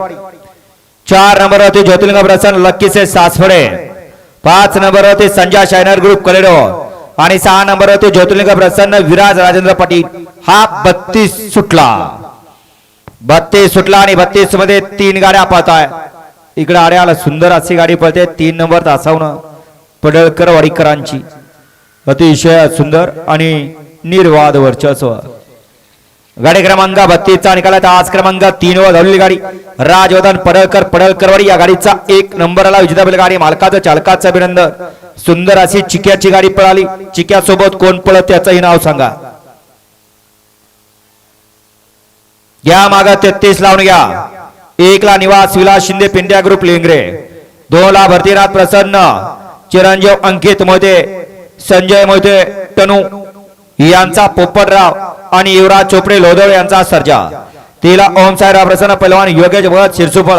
चार नंबर होती ज्योतिर्लिंग प्रसन्न लक्कीचे सासफळे पाच नंबर होती संजय शायनर ग्रुप कलेडो. आणि सहा नंबर होती ज्योतिर्लिंग प्रसन्न विराज राजेंद्र पाटील. हा बत्तीस सुटला. बत्तीस सुटला आणि बत्तीसमध्ये तीन गाड्या पळताय इकडे आड्याला सुंदर अशी गाडी पळते. तीन नंबर तासावनं पडळकर वाडीकरांची. अतिशय सुंदर आणि निर्वाद वर्चस्व. गाडी क्रमांक बत्तीसचा निकालात आज क्रमांक तीन वर धावलेली गाडी. राजवर्धन पडळकर पडळकरवाडी या गाडीचा एक नंबरला विजेता गाडी मालकाचं चालकाचं अभिनंदन. सुंदर अशी चिक्याची गाडी पळाली. चिक्यासोबत कोण पळत त्याचंही नाव सांगा. घ्या माग तेहतीस लावून घ्या. एक ला निवास विलास शिंदे पिंड्या ग्रुप लिंगरे. दोन ला भरतीनाथ प्रसन्न. चिरंजीव अंकित मोहिते संजय मोहिते टनू. यांचा पोपटराव आणि युवराज चोपडे लोधळ यांचा सर्जा. तिला ओम साहेबराव प्रसन्न पैलवान योगेश भगत शिरसुफळ